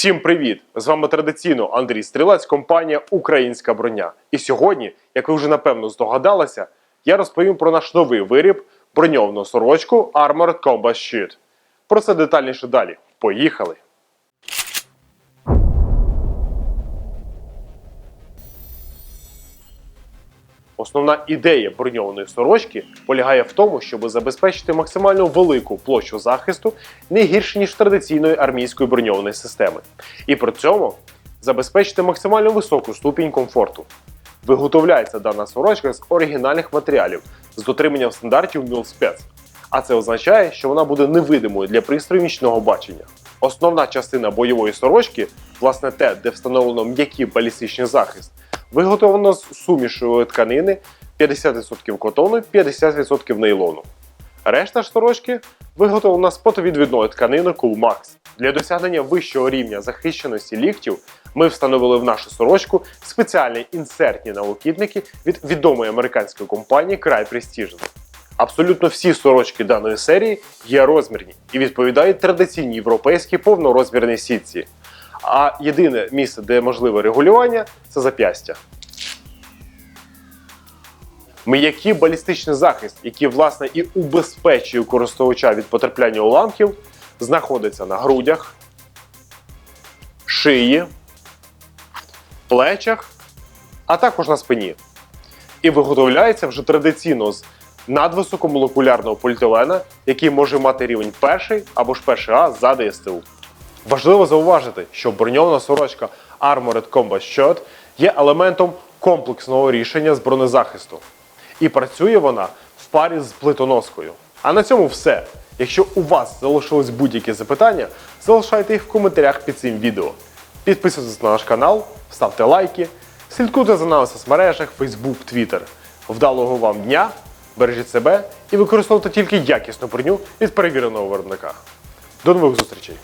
Всім привіт! З вами традиційно Андрій Стрілець, компанія Українська броня. І сьогодні, як ви вже напевно здогадалися, я розповім про наш новий виріб броньовану сорочку Armored Combat Sheet. Про це детальніше далі. Поїхали! Основна ідея броньованої сорочки полягає в тому, щоб забезпечити максимально велику площу захисту не гірше ніж традиційної армійської броньованої системи, і при цьому забезпечити максимально високу ступінь комфорту. Виготовляється дана сорочка з оригінальних матеріалів з дотриманням стандартів МІЛСПЕЦ, а це означає, що вона буде невидимою для пристрою нічного бачення. Основна частина бойової сорочки, власне те, де встановлено м'який балістичний захист, виготовлено з сумішою тканини 50% котону, 50% нейлону. Решта ж сорочки виготовлена з потовідвідної тканини Coolmax. Для досягнення вищого рівня захищеності ліктів ми встановили в нашу сорочку спеціальні інсертні налокітники від відомої американської компанії Cry Precision. Абсолютно всі сорочки даної серії є розмірні і відповідають традиційній європейській повнорозмірній сітці. А єдине місце, де можливе регулювання, це зап'ястя. М'який балістичний захист, який власне і убезпечує користувача від потрапляння уламків, знаходиться на грудях, шиї, плечах, а також на спині. І виготовляється вже традиційно з надвисокомолекулярного поліетилена, який може мати рівень перший або ж перший А за ДСТУ. Важливо зауважити, що броньована сорочка Armored Combat Shirt є елементом комплексного рішення з бронезахисту. І працює вона в парі з плитоноскою. А на цьому все. Якщо у вас залишились будь-які запитання, залишайте їх в коментарях під цим відео. Підписуйтесь на наш канал, ставте лайки, слідкуйте за нами в соцмережах Facebook, Twitter. Вдалого вам дня, бережіть себе і використовуйте тільки якісну броню від перевіреного виробника. До нових зустрічей!